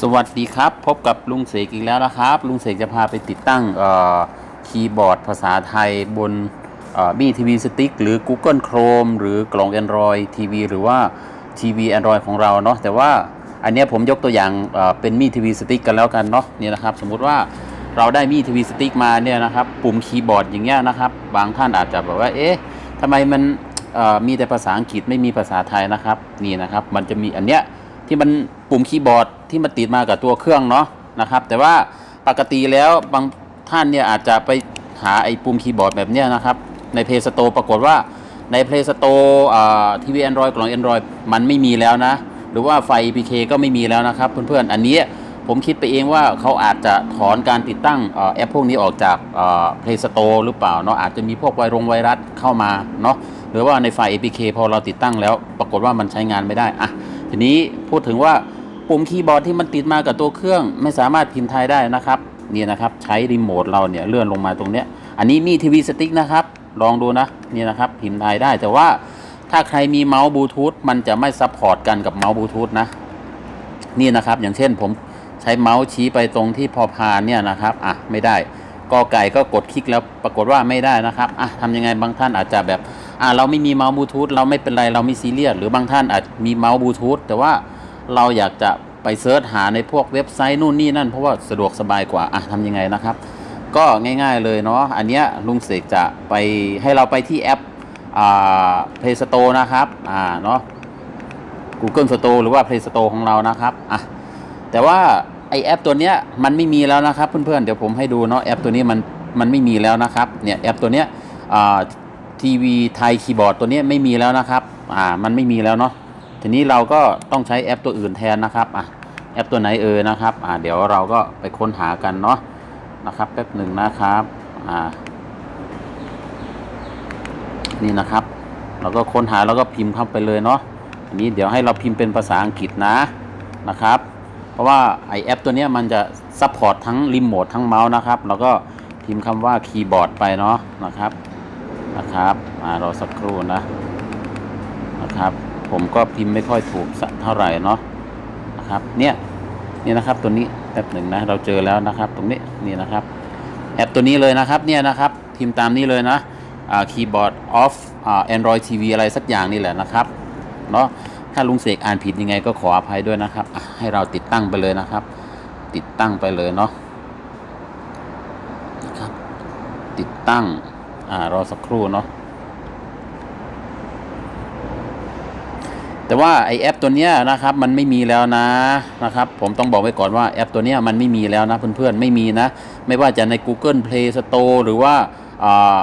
สวัสดีครับ พบกับลุงเสกอีกแล้วนะครับ ลุงเสกจะพาไปติดตั้งคีย์บอร์ดภาษาไทยบนมีทีวีสติ๊กหรือ Google Chrome หรือกล่อง Android TV หรือว่าทีวี Android ของเราเนาะแต่ว่าอันเนี้ยผมยกตัวอย่างเป็นมีทีวีสติ๊กกันแล้วกันเนาะนี่นะครับสมมุติว่าเราได้มีทีวีสติ๊กมาเนี่ยนะครับปุ่มคีย์บอร์ดอย่างเงี้ยนะครับ บางท่านอาจจะแบบว่าเอ๊ะทำไมมันมีแต่ภาษาอังกฤษไม่มีภาษาไทยนะครับนี่นะครับ มันจะมีอันเนี้ย ที่มันปุ่มคีย์บอร์ดที่มันติดมากับตัวเครื่องเนาะนะครับ แต่ว่าปกติแล้วบางท่านเนี่ยอาจจะไปหาไอ้ปุ่มคีย์บอร์ดแบบเนี้ยนะครับ ใน Play Store ปรากฏว่าใน Play Store ทีวี Android กล่อง Android มันไม่มีแล้วนะ หรือว่าไฟ APK ก็ไม่มีแล้วนะครับ เพื่อนๆ อันนี้ผมคิดไปเองว่าเขาอาจจะถอนการติดตั้งอแอปพวกนี้ออกจาก Play Store หรือเปล่าเนาะอาจจะมีพวกไวรงไวรัสเข้ามาเนาะหรือว่าในไฟ APK พอเราติดตั้งแล้ว ปรากฏว่ามันใช้งานไม่ได้อะ ทีนี้พูดถึงว่าปุ่มคีย์บอร์ดที่มันติดมากับตัวเครื่อง ไม่สามารถพิมพ์ไทยได้นะครับนี่นะครับใช้รีโมทเราเนี่ยเลื่อนลงมาตรงเนี้ยอันนี้มีทีวีสติ๊กนะครับลองดูนะนี่นะครับพิมพ์ไทยได้แต่ว่าถ้าใครมีเมาส์บลูทูธมันจะไม่ซัพพอร์ตกันกับเมาส์บลูทูธนะนี่นะครับอย่างเช่นผมใช้เมาส์ชี้ไปตรงที่พอพานเนี่ยนะครับอะไม่ได้กอไก่ก็กดคลิกแล้วปรากฏว่าไม่ได้นะครับอะทำยังไงบางท่านอาจจะแบบ อะเราไม่มีเมาส์บลูทูธเราไม่เป็นไรเราไม่ซีเรียสหรือบางท่านอาจมีเมาส์บลูทูธแต่ว่าเราอยากจะไปเซิร์ชหาในพวกเว็บไซต์นู่นนี่นั่นเพราะว่าสะดวกสบายกว่าอะทำยังไงนะครับ ก็ง่ายๆเลยเนาะอันเนี้ยลุงเสกจะไปให้เราไปที่แอปอ่า Play Store นะครับอ่าเนาะ Google Store หรือว่า Play Store ของเรานะครับอะแต่ว่าไอแอปตัวเนี้ยมันไม่มีแล้วนะครับเพื่อนๆเดี๋ยวผมให้ดูเนาะแอปตัวนี้มันมันไม่มีแล้วนะครับเนี่ยแอปตัวเนี้ยอ่า ทีวีไทยคีย์บอร์ดตัวนี้ไม่มีแล้วนะครับ อ่า มันไม่มีแล้วเนาะ ทีนี้เราก็ต้องใช้แอปตัวอื่นแทนนะครับ อะ แอปตัวไหนเอ่ยนะครับ อ่า เดี๋ยวเราก็ไปค้นหากันเนาะ นะครับ แป๊บหนึ่งนะครับ อ่า นี่นะครับ เราก็ค้นหาแล้วก็พิมพ์เข้าไปเลยเนาะ อันนี้เดี๋ยวให้เราพิมพ์เป็นภาษาอังกฤษนะ นะครับ เพราะว่าไอแอปตัวนี้มันจะซัพพอร์ตทั้งรีโมททั้งเมาส์นะครับ เราก็พิมพ์คำว่าคีย์บอร์ดไปเนาะ นะครับ นะครับมารอสักครู่นะนะครับ ผมก็พิมพ์ไม่ค่อยถูกสักเท่าไหร่เนาะนะครับเนี่ยนี่นะครับตัวนี้แป๊บหนึ่งนะเราเจอแล้วนะครับ ตรงนี้นี่นะครับแอปตัวนี้เลยนะครับเนี่ยนะครับพิมพ์ตามนี้เลยนะคีย์บอร์ดออฟแอนดรอยทีวีอะไรสักอย่างนี่แหละนะครับเนาะถ้าลุงเสกอ่านผิดยังไงก็ขออภัยด้วยนะครับ ให้เราติดตั้งไปเลยนะครับ ติดตั้งไปเลยเนาะนะครับติดตั้ง อ่ารอสักครู่เนาะแต่ว่าไอแอปตัวเนี้ยนะครับมันไม่มีแล้วนะนะครับ ผมต้องบอกไว้ก่อนว่าแอปตัวเนี้ยมันไม่มีแล้วนะเพื่อนๆไม่มีนะ ไม่ว่าจะใน Google Play Store หรือว่าอ่า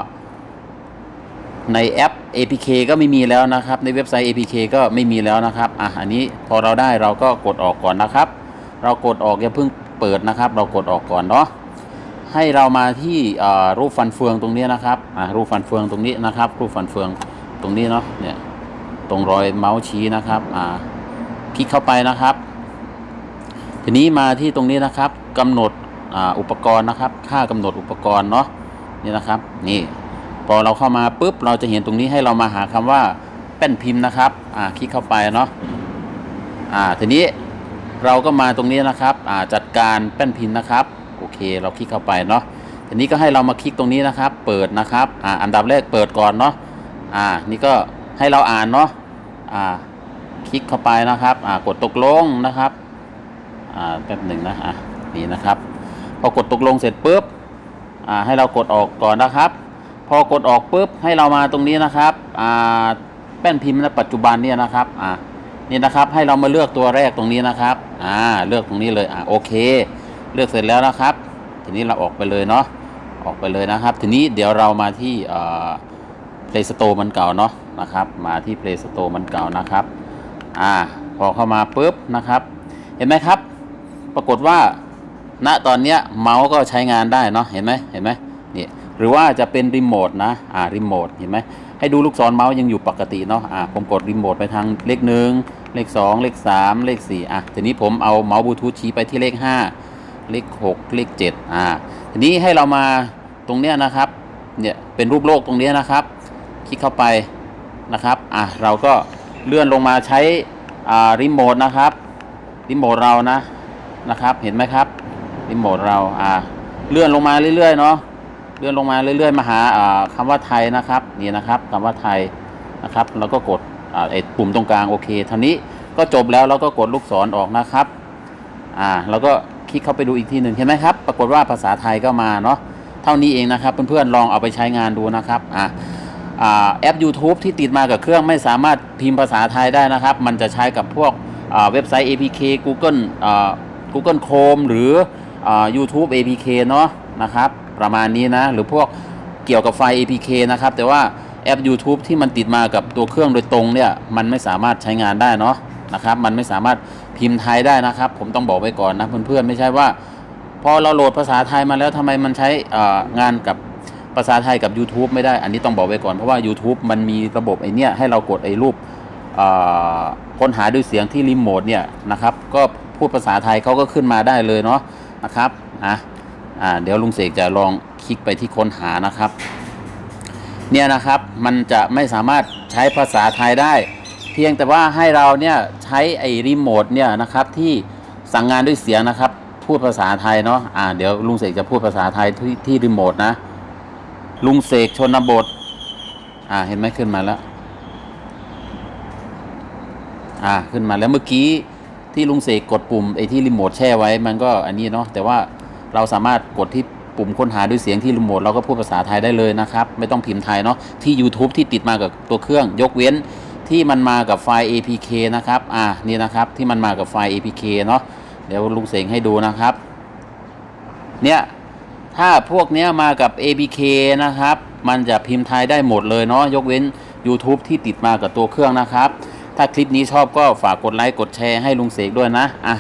ในแอป APK ก็ไม่มีแล้วนะครับ ในเว็บไซต์ APK ก็ไม่มีแล้วนะครับอะอันนี้พอเราได้เราก็กดออกก่อนนะครับ เรากดออกอย่าเพิ่งเปิดนะครับ เรากดออกก่อนเนาะ ให้เรามาที่รูปฟันเฟืองตรงนี้นะครับรูปฟันเฟืองตรงนี้นะครับ รูปฟันเฟืองตรงนี้เนาะเนี่ยตรงรอยเมาส์ชี้นะครับคลิกเข้าไปนะครับ ทีนี้มาที่ตรงนี้นะครับกำหนดอ,อุปกรณ์นะครับ ค่ากำหนดอุปกรณ์เนาะนี่นะครับ นี่พอเราเข้ามาปุ๊บเราจะเห็นตรงนี้ให้เรามาหาคำว่าแป้นพิมพ์นะครับคลิกเข้าไปเนาะทีนี้เราก็มาตรงนี้นะครับจัดการแป้นพิมพ์นะครับ เคเราคลิกเข้าไปเนาะทีนี้ก็ให้เรามาคลิกตรงนี้นะครับ เปิดนะครับอ่าอันดับแรกเปิดก่อนเนาะอ่านี่ก็ให้เราอ่านเนาะอ่าคลิกเข้าไปนะครับอ่ากดตกลงนะครับอ่าแป๊บหนึ่งนะอ่านี่นะครับพอกดตกลงเสร็จปุ๊บอ่าให้เรากดออกก่อนนะครับ พอกดออกปุ๊บให้เรามาตรงนี้นะครับอ่าแป้นพิมพ์ในปัจจุบันเนี่ยนะครับอ่านี่นะครับให้เรามาเลือกตัวแรกตรงนี้นะครับอ่าเลือกตรงนี้เลยอ่าโอเค เลือกเสร็จแล้วนะครับ ทีนี้เราออกไปเลยเนาะออกไปเลยนะครับ ทีนี้เดี๋ยวเรามาที่อ่า Play Store มันเก่าเนาะนะครับ มาที่ Play Store มันเก่านะครับอ่าพอเข้ามาปุ๊บนะครับ เห็นไหมครับ ปรากฏว่าณตอนเนี้ยเมาส์ก็ใช้งานได้เนาะเห็นไหมเห็นไหมนี่หรือว่าจะเป็นรีโมทนะอ่ารีโมทเห็นไหมให้ดูลูกศรเมาส์ยังอยู่ปกติเนาะอ่าผมกดรีโมทไปทางเลขหนึ่งเลขสองเลขสามเลขสี่อะทีนี้ผมเอาเมาส์บลูทูธชี้ไปที่เลขห้า เลขหกเลขเจ็ดอ่า ทีนี้ให้เรามาตรงเนี้ยนะครับ เนี่ยเป็นรูปโลกตรงเนี้ยนะครับ คลิกเข้าไปนะครับ อะเราก็เลื่อนลงมาใช้อ่ารีโมทนะครับรีโมทเรานะนะครับ เห็นไหมครับรีโมทเรา อ่า เลื่อนลงมาเรื่อยๆเนาะ เลื่อนลงมาเรื่อยๆ มาหาอ่าคำว่าไทยนะครับ นี่นะครับคำว่าไทยนะครับ แล้วก็กดอ่าไอ้ปุ่มตรงกลางโอเคเท่านี้ก็จบแล้วเราก็กดลูกศรออกนะครับ อ่า แล้วก็ คลิกเข้าไปดูอีกทีหนึ่งเห็นไหมครับ ปรากฏว่าภาษาไทยก็มาเนาะ เท่านี้เองนะครับเพื่อนๆลองเอาไปใช้งานดูนะครับอ่าอ่าแอป YouTube ที่ติดมากับเครื่องไม่สามารถพิมพ์ภาษาไทยได้นะครับ มันจะใช้กับพวกเว็บไซต์ APK Google Google Chrome หรืออ YouTube APK เนาะนะครับ ประมาณนี้นะ หรือพวกเกี่ยวกับไฟล์ APK นะครับ แต่ว่าแอป YouTube ที่มันติดมากับตัวเครื่องโดยตรงเนี่ย มันไม่สามารถใช้งานได้เนาะนะครับ มันไม่สามารถ พิมพ์ไทยได้นะครับ ผมต้องบอกไว้ก่อนนะเพื่อนๆไม่ใช่ว่า พอเราโหลดภาษาไทยมาแล้วทำไมมันใช้งานกับภาษาไทยกับ YouTube ไม่ได้ อันนี้ต้องบอกไว้ก่อนเพราะว่า YouTube มันมีระบบไอเนี้ยให้เรากดไอรูปค้นหาด้วยเสียงที่รีโมทเนี่ยนะครับก็พูดภาษาไทยเขาก็ขึ้นมาได้เลยเนาะนะครับอะอ่าเดี๋ยวลุงเสกจะลองคลิกไปที่ค้นหานะครับ เนี่ยนะครับมันจะไม่สามารถใช้ภาษาไทยได้ เพียงแต่ว่าให้เราเนี่ยใช้ไอ้รีโมทเนี่ยนะครับที่สั่งงานด้วยเสียงนะครับ พูดภาษาไทยเนาะอ่าเดี๋ยวลุงเสกจะพูดภาษาไทยที่ที่รีโมทนะ ลุงเสกชนบท อ่าเห็นไหมขึ้นมาแล้ว อ่าขึ้นมาแล้วเมื่อกี้ที่ลุงเสกกดปุ่มไอ้ที่รีโมทแช่ไว้มันก็อันนี้เนาะแต่ว่าเราสามารถกดที่ปุ่มค้นหาด้วยเสียงที่รีโมทเราก็พูดภาษาไทยได้เลยนะครับ ไม่ต้องพิมพ์ไทยเนาะที่ YouTube ที่ติดมากับตัวเครื่องยกเว้น ที่มันมากับไฟล์ APK นะครับ อ่า นี่นะครับ ที่มันมากับไฟล์ APK เนาะ เดี๋ยวลุงเสกให้ดูนะครับ เนี่ย ถ้าพวกเนี้ยมากับ APK นะครับ มันจะพิมพ์ไทยได้หมดเลยเนาะ ยกเว้น YouTube ที่ติดมากับตัวเครื่องนะครับ ถ้าคลิปนี้ชอบก็ฝากกดไลค์ กดแชร์ให้ลุงเสกด้วยนะ อะ